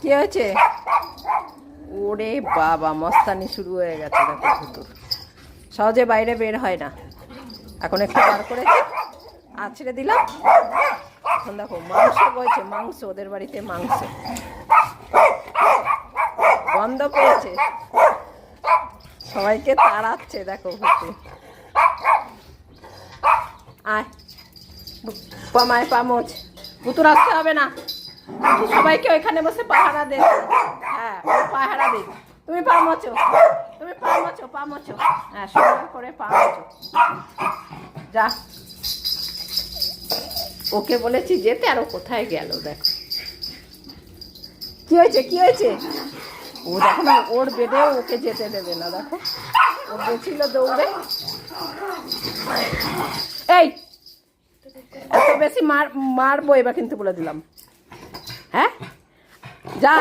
কি হয়েছে? ওরে বাবা, মস্তানি শুরু হয়ে গেছে দেখো ভুতুর সহজে বাইরে বের হয় না। এখন একটু বার করেছে। আছড়ে দিলাম। এখন দেখো, মাংস বইছে মাংস, ওদের বাড়িতে মাংস। গন্ধ পেয়েছে। সবাইকে তাড়াচ্ছে দেখো ভুতু আয়। পামায় পামোচ পুতুর আসতে হবে না। সবাইকে ওইখানে বসে পাহারা দে। হ্যাঁ পাহারা দে। তুমি পা মোচো তুমি পা মোচো পা মোচো হ্যাঁ সুন্দর করে পা মোচো যা। ওকে বলেছি যেতে আর কোথায় গেল, দেখো। কি হয়েছে কি হয়েছে? ও দেখো না, ওর বেডেও ওকে যেতে দেবে না, দেখো। ও গেছিল দৌড়ে। এই বেশি মার, মারবো এবার কিন্তু বলে দিলাম। হ্যাঁ? যা,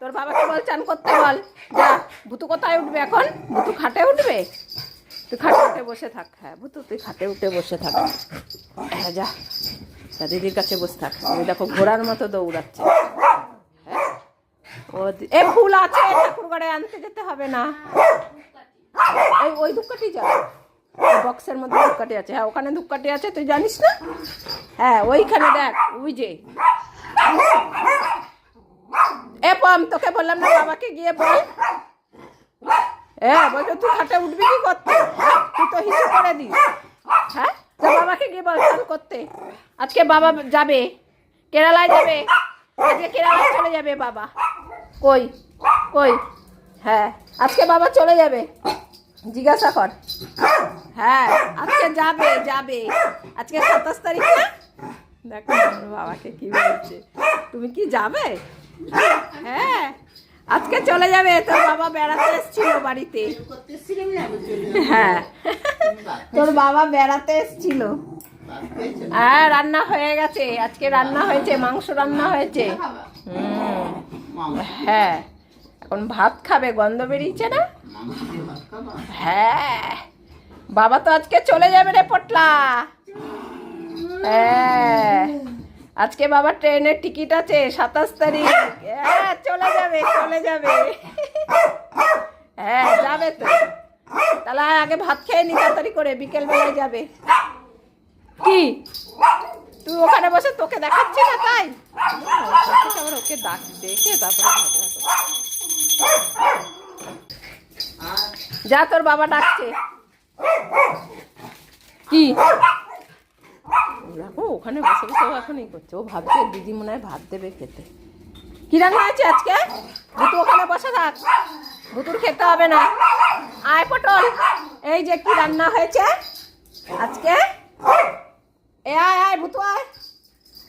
তোর বাবাকে বল, চান করতে বল। যা, ভুতু কোথায় উঠবে এখন? ভুতু খাটে উঠবে? তুই খাটে উঠে বসে থাক হ্যাঁ ভুতু, তুই খাটে উঠে বসে থাক। হ্যাঁ যা যা, দিদির কাছে বসে থাক। আমি দেখো, ঘোড়ার মতো দৌড়াচ্ছে। হ্যাঁ? ও এ ফুল আছে, ঠাকুর ঘরে আনতে যেতে হবে না। ওই ওই ধূপকাঠি যা। বক্সের মধ্যে ধূপকাঠি আছে। হ্যাঁ ওখানে ধূপকাঠি আছে, তুই জানিস না? হ্যাঁ ওইখানে দেখ, ওই যে। পম তোকে বললাম না, বাবাকে গিয়ে বল। হ্যাঁ বলছো, তুই খাটে উঠবি কি করতে? তুই তো হিসু করে দিস। হ্যাঁ? তো বাবাকে গিয়ে বল চান করতে। আজকে বাবা যাবে, কেরালায় যাবে। আজকে কেরালায় চলে যাবে বাবা। কই? কই? হ্যাঁ আজকে বাবা চলে যাবে। জিজ্ঞাসা কর। হ্যাঁ আজকে যাবে যাবে। আজকে সাতাশ তারিখ না? দেখো বাবাকে কি বলছে। তুমি কি যাবে? হ্যাঁ আজকে চলে যাবে, তোর বাবা বেড়াতে এসেছিল বাড়িতে। হ্যাঁ তোর বাবা বেড়াতে এসেছিল। হ্যাঁ রান্না হয়ে গেছে, আজকে রান্না হয়েছে, মাংস রান্না হয়েছে। হ্যাঁ এখন ভাত খাবে, গন্ধ বেরিয়েছে না? হ্যাঁ বাবা তো আজকে চলে যাবে রে, পটলা। হ্যাঁ। আজকে বাবার ট্রেনের টিকিট আছে, সাতাশ তারিখ। হ্যাঁ চলে যাবে চলে যাবে। হ্যাঁ যাবে তো। তাহলে আগে ভাত খেয়ে নি, তাড়াতাড়ি করে বিকেল বেলায় যাবে। কি? তুই ওখানে বসে তোকে দেখাচ্ছি না তাই? আবার ওকে ডাক দেখে তারপরে যা, তোর বাবা ডাকছে। কি? দেখো ওখানে বসে বসে এখন এই করছে। ও ভাবছে দিদি মনে হয় ভাত দেবে খেতে। কি রান্না হয়েছে আজকে? ভুতু ওখানে বসে থাক। ভুতুর খেতে হবে না। আয় পটল। এই যে কি রান্না হয়েছে আজকে? এ আয় আয়, ভুতু আয়।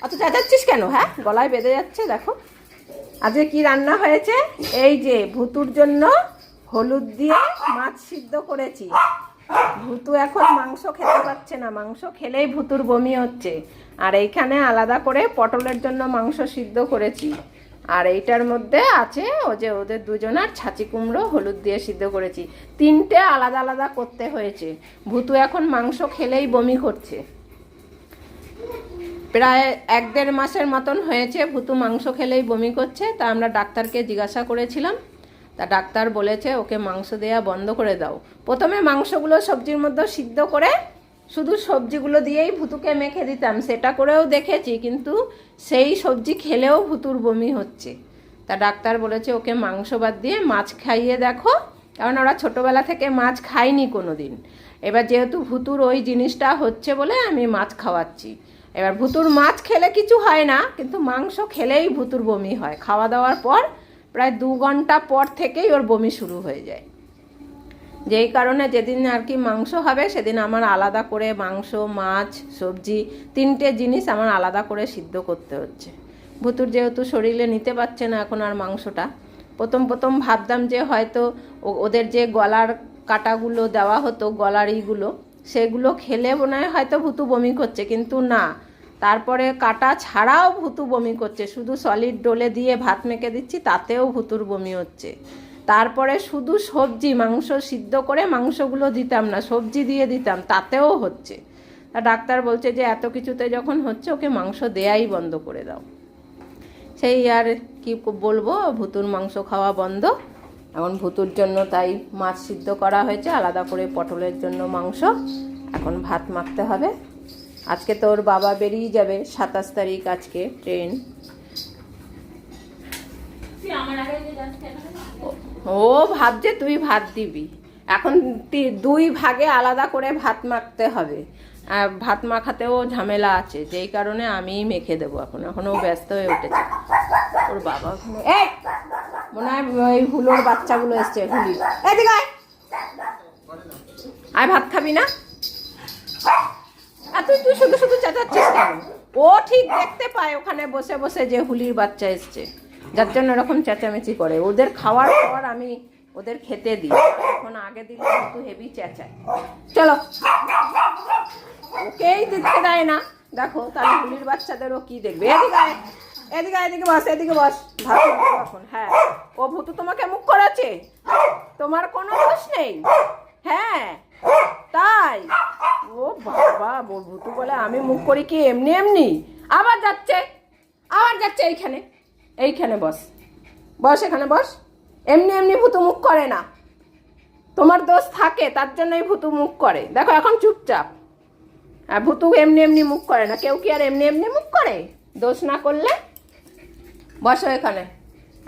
অত চেঁচাচ্ছিস কেন হ্যাঁ? গলায় বেঁধে যাচ্ছে, দেখো। আজকে কি রান্না হয়েছে? এই যে ভুতুর জন্য হলুদ দিয়ে মাছ সিদ্ধ করেছি। ভুতু এখন মাংস খেতে পারছে না। মাংস খেলেই ভুতুর বমি হচ্ছে। আর এইখানে আলাদা করে পটলের জন্য মাংস সিদ্ধ করেছি। আর এইটার মধ্যে আছে ও যে ওদের দুজনার ছাঁচি কুমড়ো হলুদ দিয়ে সিদ্ধ করেছি। তিনটে আলাদা আলাদা করতে হয়েছে। ভুতু এখন মাংস খেলেই বমি করছে। প্রায় এক দেড় মাসের মতন হয়েছে ভুতু মাংস খেলেই বমি করছে। তা আমরা ডাক্তারকে জিজ্ঞাসা করেছিলাম। তা ডাক্তার বলেছে ওকে মাংস দেয়া বন্ধ করে দাও। প্রথমে মাংসগুলো সবজির মধ্যে সিদ্ধ করে শুধু সবজিগুলো দিয়েই ভুতুকে মেখে দিতাম। সেটা করেও দেখেছি, কিন্তু সেই সবজি খেলেও ভুতুর বমি হচ্ছে। তা ডাক্তার বলেছে ওকে মাংস বাদ দিয়ে মাছ খাইয়ে দেখো, কারণ ওরা ছোটোবেলা থেকে মাছ খায়নি কোনো দিন এবার যেহেতু ভুতুর ওই জিনিসটা হচ্ছে বলে আমি মাছ খাওয়াচ্ছি। এবার ভুতুর মাছ খেলে কিছু হয় না, কিন্তু মাংস খেলেই ভুতুর বমি হয়। খাওয়া দাওয়ার পর প্রায় দু ঘণ্টা পর থেকেই ওর বমি শুরু হয়ে যায়। যেই কারণে যেদিন আর কি মাংস হবে, সেদিন আমার আলাদা করে মাংস, মাছ, সবজি, তিনটে জিনিস আমার আলাদা করে সিদ্ধ করতে হচ্ছে। ভুতুর যেহেতু শরীরে নিতে পারছে না এখন আর মাংসটা, প্রথম প্রথম ভাবতাম যে হয়তো ওদের যে গলার কাটাগুলো দেওয়া হতো, গলার ইগুলো, সেগুলো খেলে মনে হয় হয়তো ভুতু বমি করছে, কিন্তু না। তারপরে কাটা ছাড়াও ভুতু বমি করছে। শুধু সলিড ডোলে দিয়ে ভাত মেখে দিচ্ছি, তাতেও ভুতুর বমি হচ্ছে। তারপরে শুধু সবজি, মাংস সিদ্ধ করে মাংসগুলো দিতাম না, সবজি দিয়ে দিতাম, তাতেও হচ্ছে। তা ডাক্তার বলছে যে, এত কিছুতে যখন হচ্ছে, ওকে মাংস দেয়াই বন্ধ করে দাও। সেই আর কি বলব, ভুতুর মাংস খাওয়া বন্ধ। এখন ভুতুর জন্য তাই মাছ সিদ্ধ করা হয়েছে, আলাদা করে পটলের জন্য মাংস। এখন ভাত মাখতে হবে। আজকে তোর বাবা বেরিয়ে যাবে সাতাশ তারিখ আজকে ট্রেন। ও ভাবছে তুই ভাত দিবি। এখন দুই ভাগে আলাদা করে ভাত মাখতে হবে। ভাত মাখাতেও ঝামেলা আছে যেই কারণে আমিই মেখে দেবো এখন। এখন ও ব্যস্ত হয়ে উঠেছে। ওর বাবা এই! মনে হয় ওই হুলোর বাচ্চাগুলো এসছে হুলি। এদিকে। আয় ভাত খাবি না? আর তুই তুই শুধু শুধু চেঁচাচ্ছিস কেন? ও ঠিক দেখতে পায় ওখানে বসে বসে যে হুলির বাচ্চা এসছে। যার জন্য এরকম চেঁচামেচি করে। ওদের খাওয়ার পর আমি ওদের খেতে দিই। এখন আগে দিলে কিন্তু হেভি চেঁচায়। চলো। ওকেই দেখতে দেয় না। দেখো তাহলে হুলির বাচ্চাদেরও কি দেখবে? এদিকে এদিকে এদিকে বস এদিকে বস। ভাত এখন হ্যাঁ। ও ভূতু তোমাকে মুখ করাচ্ছে। তোমার কোনো দোষ নেই। হ্যাঁ। তাই? ও বাবা ভূতু বলে, আমি মুখ করি কি এমনি এমনি? আবার যাচ্ছে আবার যাচ্ছে এইখানে এইখানে বস। বস এখানে, বস। এমনি এমনি ভূতু মুখ করে না। তোমার দোষ থাকে, তার জন্যই ভূতু মুখ করে। দেখো, এখন চুপচাপ। আর ভূতু এমনি এমনি মুখ করে না, কেউ কি আর এমনি এমনি মুখ করে? দোষ না করলে? বসো এখানে।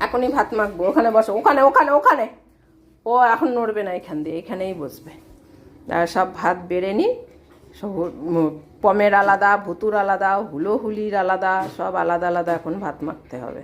এখনই ভাত মাখবো। ওখানে বসো, ওখানে ওখানে ওখানে। ও এখন নড়বে না এখান দিয়ে, এখানেই বসবে। সব ভাত বেড়ে নিই সব পমের আলাদা, ভুতুর আলাদা হুলো হুলির আলাদা, সব আলাদা আলাদা এখন ভাত মাখতে হবে।